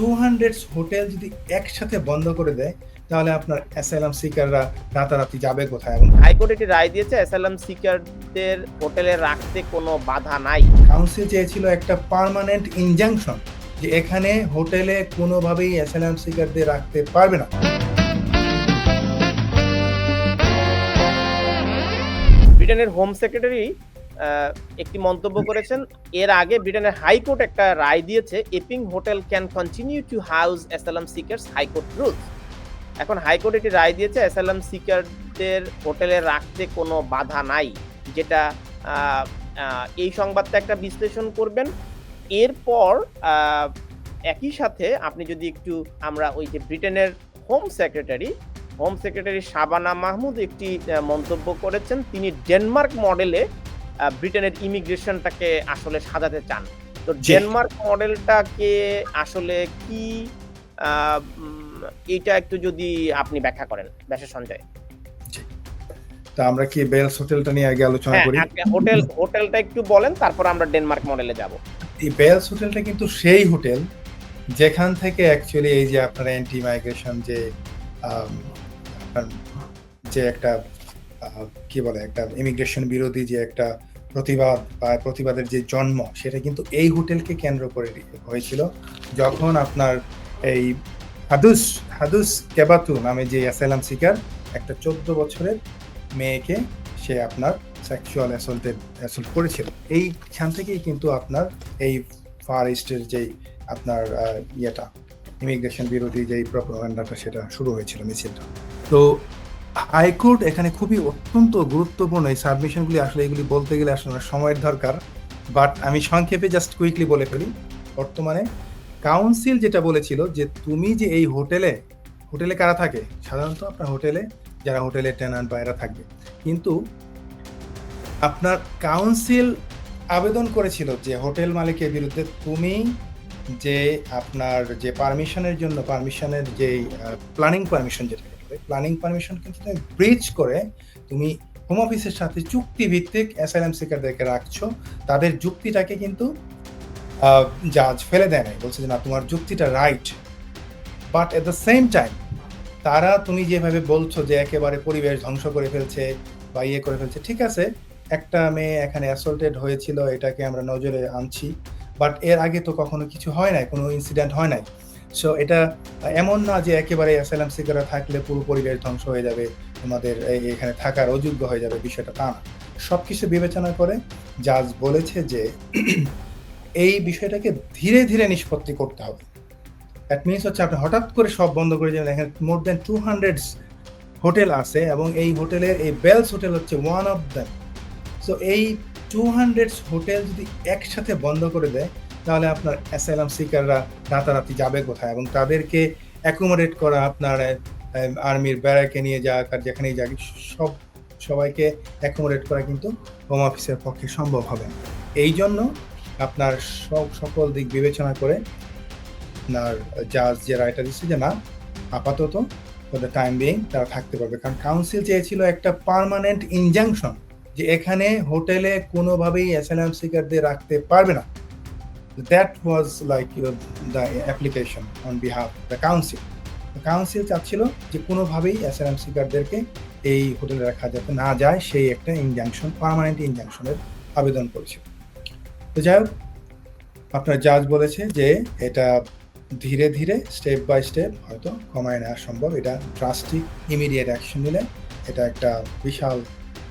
Two hundred hotel যদি একসাথে বন্ধ করে দেয় তাহলে আপনার অ্যাসাইলাম সিকাররা রাতারাতি যাবে কোথায় এবং হাইকোর্ট একটি রায় দিয়েছে অ্যাসালাম সিকারদের হোটেলে রাখতে কোনো বাধা নাই। কাউন্সিল চেয়েছিল একটা পার্মানেন্ট ইনজাংশন যে এখানে হোটেলে কোনোভাবেই অ্যাসাইলাম সিকারদের রাখতে পারবে না। ব্রিটেনের হোম সেক্রেটারি একটি মন্তব্য করেছেন, এর আগে ব্রিটেনের হাইকোর্ট একটা রায় দিয়েছে, Epping hotel can continue to house asylum seekers high court rules. এখন হাইকোর্ট একটি রায় দিয়েছে, অ্যাসালাম সিকারদের হোটেলে রাখতে কোনো বাধা নাই। যেটা এই সংবাদটা একটা বিশ্লেষণ করবেন। এরপর একই সাথে আপনি যদি একটু আমরা ওই যে ব্রিটেনের home secretary home secretary Shabana Mahmood একটি মন্তব্য করেছেন, তিনি ডেনমার্ক মডেলে ব্রিটেনের ইমিগ্রেশনটাকে আসলে সাজাতে চান। তো ডেনমার্ক মডেলটাকে আসলে কি উম, একটু যদি আপনি ব্যাখ্যা করেন ব্যাসা সঞ্জয় তা আমরা কি বেলস হোটেলটা নিয়ে আগে আলোচনা হ্যাঁ করি? হোটেল হোটেলটা একটু বলেন তারপর আমরা ডেনমার্ক মডেলে যাব। এই বেলস হোটেলটা কিন্তু সেই হোটেল যেখান থেকে অ্যাকচুয়ালি এই যে আপনার অ্যান্টি মাইগ্রেশন যে যে একটা কি বলে একটা ইমিগ্রেশন বিরোধী যে একটা প্রতিবাদ বা প্রতিবাদের যে জন্ম, সেটা কিন্তু এই হোটেলকে কেন্দ্র করে হয়েছিল। যখন আপনার এই হাদুস হাদুস কেবাতু নামে যে অ্যাসাইলাম সিকার একটা চোদ্দ বছরের মেয়েকে সে আপনার সেক্সুয়াল অ্যাসল্টেড অ্যাসল্ট করেছিল। এইখান থেকেই কিন্তু আপনার এই ফার ইস্টের যেই আপনার ইয়েটা ইমিগ্রেশন বিরোধী যেই প্রপাগান্ডাটা, সেটা শুরু হয়েছিল মিছিলটা। তো হাইকোর্ট এখানে খুবই অত্যন্ত গুরুত্বপূর্ণ এই সাবমিশনগুলি, আসলে এগুলি বলতে গেলে আসলে সময়ের দরকার। বাট আমি সংক্ষেপে জাস্ট কুইকলি বলে ফেলি, বর্তমানে কাউন্সিল যেটা বলেছিল যে তুমি যে এই হোটেলে হোটেলে কারা থাকে? সাধারণত আপনার হোটেলে, যারা হোটেলে টেনান্ট বা এরা থাকবে। কিন্তু আপনার কাউন্সিল আবেদন করেছিল যে হোটেল মালিকের বিরুদ্ধে তুমি যে আপনার যে পারমিশনের জন্য পারমিশনের যে প্ল্যানিং পারমিশন যেটা প্ল্যানিং পারমিশন কিন্তু তুমি ব্রিজ করে তুমি হোম অফিসের সাথে চুক্তি ভিত্তিক অ্যাসাইলাম সিকারদেরকে রাখছো। তাদের যুক্তিটাকে কিন্তু জাজ ফেলে দেয় নাই। বলছে যে না, তোমার যুক্তিটা right but at the same time তারা তুমি যেভাবে বলছো যে একেবারে পরিবেশ ধ্বংস করে ফেলছে বা ইয়ে করে ফেলছে, ঠিক আছে, একটা মেয়ে এখানে অ্যাসল্টেড হয়েছিল, এটাকে আমরা নজরে আনছি। বাট এর আগে তো কখনো কিছু হয় নাই, কোনো ইনসিডেন্ট হয় নাই। সো এটা এমন না যে একেবারে অ্যাসাইলাম সিকাররা থাকলে পুরো পরিবেশ ধ্বংস হয়ে যাবে, তোমাদের এখানে থাকার অযোগ্য হয়ে যাবে, বিষয়টা তা না। সব কিছু বিবেচনা করে জাজ বলেছে যে এই বিষয়টাকে ধীরে ধীরে নিষ্পত্তি করতে হবে। দ্যাট মিনস হচ্ছে আপনি হঠাৎ করে সব বন্ধ করে যাবেন এখানে more than two hundred hotel আছে এবং এই হোটেলের, এই বেলস হোটেল হচ্ছে ওয়ান অফ দ্যাম সো এই টু হান্ড্রেড হোটেল যদি একসাথে বন্ধ করে দেয় তাহলে আপনার অ্যাসাইলাম সিকাররা রাতারাতি যাবে কোথায়? এবং তাদেরকে অ্যাকোমোডেট করা আপনার আর্মির ব্যারাকে নিয়ে যাক আর যেখানেই যাক, সব সবাইকে অ্যাকোমোডেট করা কিন্তু হোম অফিসের পক্ষে সম্ভব হবে এই জন্য আপনার সব সকল দিক বিবেচনা করে আপনার জাজ যে রায়টা দিচ্ছে যে না, আপাতত ফর দ্য টাইম বিং তারা থাকতে পারবে। কারণ কাউন্সিল চেয়েছিল একটা পার্মানেন্ট ইনজাংশন যে এখানে হোটেলে কোনোভাবেই অ্যাসাইলাম সিকারদের রাখতে পারবে না। That was like the application on behalf the council council চাচ্ছিল যে কোনোভাবেই অ্যাসাইলাম সিকারদেরকে এই হোটেলে রাখা যাতে না যায়, সেই একটা ইনজাংশন পার্মানেন্ট ইনজাংশনের আবেদন করেছিল তো যাই হোক, আপনার জাজ বলেছে যে এটা ধীরে ধীরে স্টেপ বাই স্টেপ হয়তো কমায় নেওয়া সম্ভব। এটা ড্রাস্টিক ইমিডিয়েট অ্যাকশন নিলে এটা একটা বিশাল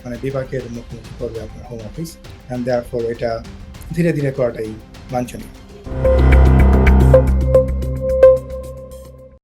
মানে বিভাগের মুখোমুখি করবে আপনার home office and therefore এটা ধীরে ধীরে করাটাই 完全。